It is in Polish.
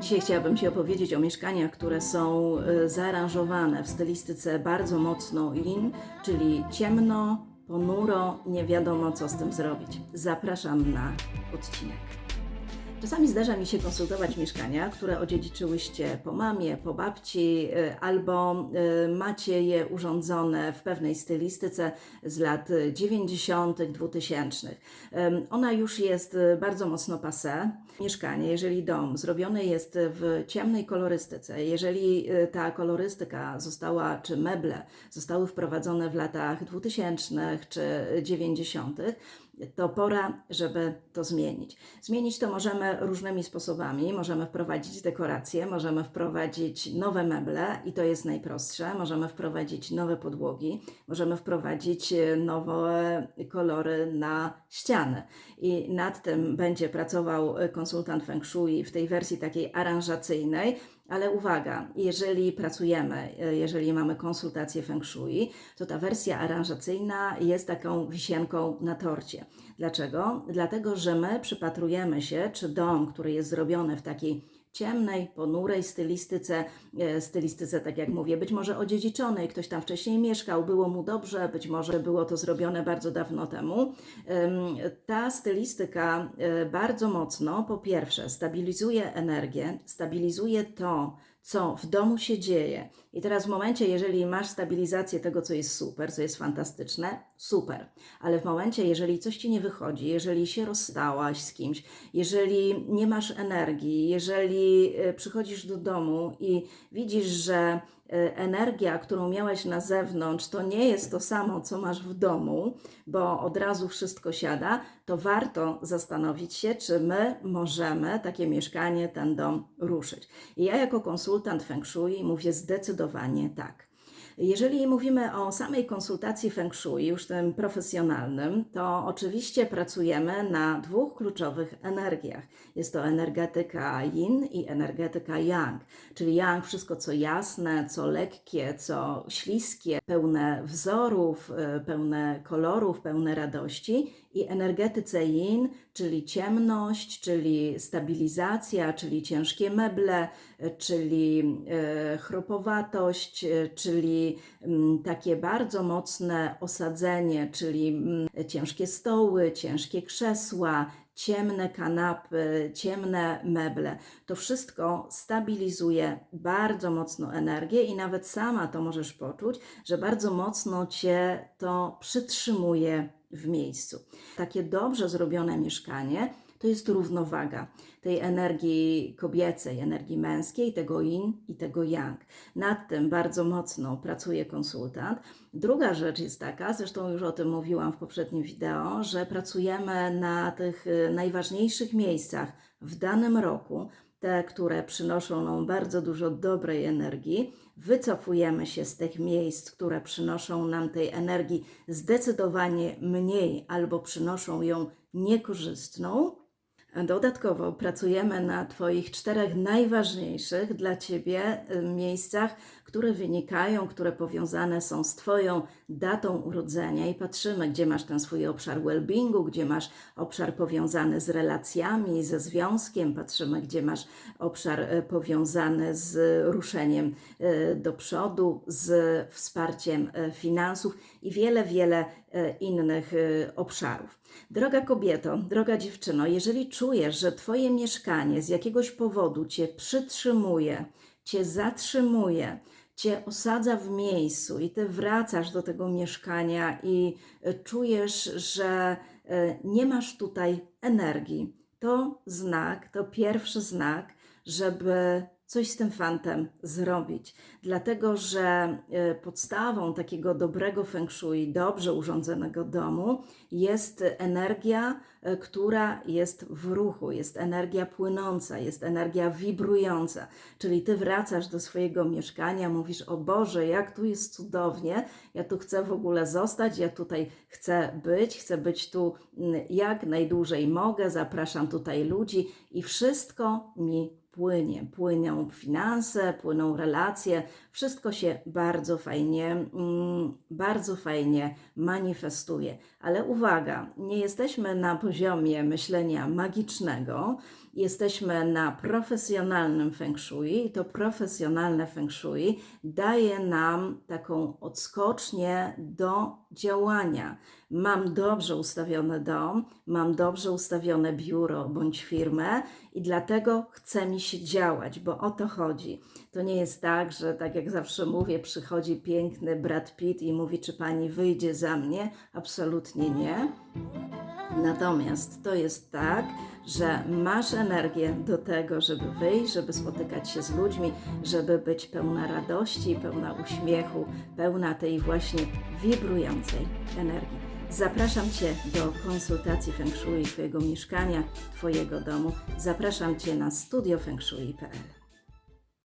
Dzisiaj chciałabym Ci opowiedzieć o mieszkaniach, które są e, zaaranżowane w stylistyce bardzo mocno in, czyli ciemno, ponuro, nie wiadomo co z tym zrobić. Zapraszam na odcinek. Czasami zdarza mi się konsultować mieszkania, które odziedziczyłyście po mamie, po babci, y, albo y, macie je urządzone w pewnej stylistyce z lat 90., 2000. Ym, Ona już jest y, bardzo mocno passé. Mieszkanie, jeżeli dom zrobiony jest w ciemnej kolorystyce, jeżeli y, ta kolorystyka została, czy meble zostały wprowadzone w latach 2000 czy 90., to pora, żeby to zmienić. Zmienić to możemy różnymi sposobami. Możemy wprowadzić dekoracje, możemy wprowadzić nowe meble i to jest najprostsze. Możemy wprowadzić nowe podłogi, możemy wprowadzić e, nowe kolory na ściany. I nad tym będzie pracował e, konsultant Feng Shui w tej wersji takiej aranżacyjnej. Ale uwaga, jeżeli pracujemy, e, jeżeli mamy konsultację Feng Shui, to ta wersja aranżacyjna jest taką wisienką na torcie. Dlaczego? Dlatego, że my przypatrujemy się, czy dom, który jest zrobiony w takiej ciemnej, ponurej stylistyce, e, stylistyce, tak jak mówię, być może odziedziczonej, ktoś tam wcześniej mieszkał, było mu dobrze, być może było to zrobione bardzo dawno temu. Em, Ta stylistyka e, bardzo mocno, po pierwsze, stabilizuje energię, stabilizuje to, co w domu się dzieje. I teraz w momencie, jeżeli masz stabilizację tego, co jest super, co jest fantastyczne, super. Ale w momencie, jeżeli coś ci nie wychodzi, jeżeli się rozstałaś z kimś, jeżeli nie masz energii, jeżeli e, przychodzisz do domu i widzisz, że energia, którą miałeś na zewnątrz, to nie jest to samo, co masz w domu, bo od razu wszystko siada, to warto zastanowić się, czy my możemy takie mieszkanie, ten dom ruszyć. I ja jako konsultant Feng Shui mówię zdecydowanie tak. Jeżeli mówimy o samej konsultacji Feng Shui, już tym profesjonalnym, to oczywiście pracujemy na dwóch kluczowych energiach. Jest to energetyka yin i energetyka yang, czyli yang wszystko co jasne, co lekkie, co śliskie, pełne wzorów, y, pełne kolorów, pełne radości i energetyce yin, czyli ciemność, czyli stabilizacja, czyli ciężkie meble, y, czyli e, chropowatość, y, mm, takie bardzo mocne osadzenie, czyli mm, ciężkie stoły, ciężkie krzesła, ciemne kanapy, ciemne meble. To wszystko stabilizuje bardzo mocno energię i nawet sama to możesz poczuć, że bardzo mocno cię to przytrzymuje w miejscu. Takie dobrze zrobione mieszkanie to jest równowaga tej energii kobiecej, energii męskiej, tego yin i tego yang. Nad tym bardzo mocno pracuje konsultant. Druga rzecz jest taka, zresztą już o tym mówiłam w poprzednim wideo, że pracujemy na tych y, najważniejszych miejscach w danym roku, te, które przynoszą nam bardzo dużo dobrej energii, wycofujemy się z tych miejsc, które przynoszą nam tej energii zdecydowanie mniej albo przynoszą ją niekorzystną. Dodatkowo pracujemy na Twoich czterech najważniejszych dla Ciebie y, miejscach, które wynikają, które powiązane są z Twoją datą urodzenia i patrzymy, gdzie masz ten swój obszar well-beingu, gdzie masz obszar powiązany z relacjami, ze związkiem, patrzymy, gdzie masz obszar y, powiązany z ruszeniem y, do przodu, z wsparciem finansów i wiele, wiele y, innych y, obszarów. Droga kobieto, droga dziewczyno, jeżeli czujesz, że Twoje mieszkanie z jakiegoś powodu Cię przytrzymuje, Cię zatrzymuje, Cię osadza w miejscu i Ty wracasz do tego mieszkania i y, czujesz, że nie masz tutaj energii, to znak, to pierwszy znak, żeby coś z tym fantem zrobić. Dlatego, że y, podstawą takiego dobrego feng shui, dobrze urządzonego domu jest energia, y, która jest w ruchu, jest energia płynąca, jest energia wibrująca. Czyli ty wracasz do swojego mieszkania, mówisz: O Boże, jak tu jest cudownie, ja tu chcę w ogóle zostać, ja tutaj chcę być, chcę być tu mm, jak najdłużej mogę, zapraszam tutaj ludzi i wszystko mi płynie. Płyną finanse, płyną relacje, wszystko się bardzo fajnie, mm, bardzo fajnie manifestuje. Ale uwaga, nie jesteśmy na poziomie myślenia magicznego, jesteśmy na profesjonalnym feng shui i to profesjonalne feng shui daje nam taką odskocznię do działania. Mam dobrze ustawiony dom, mam dobrze ustawione biuro bądź firmę i dlatego chce mi się działać, bo o to chodzi. To nie jest tak, że tak jak zawsze mówię, przychodzi piękny Brad Pitt i mówi, czy pani wyjdzie za mnie? Absolutnie nie. Natomiast to jest tak, że masz energię do tego, żeby wyjść, żeby spotykać się z ludźmi, żeby być pełna radości, pełna uśmiechu, pełna tej właśnie wibrującej energii. Zapraszam Cię do konsultacji Feng Shui Twojego mieszkania, Twojego domu. Zapraszam Cię na studiofengshui.pl.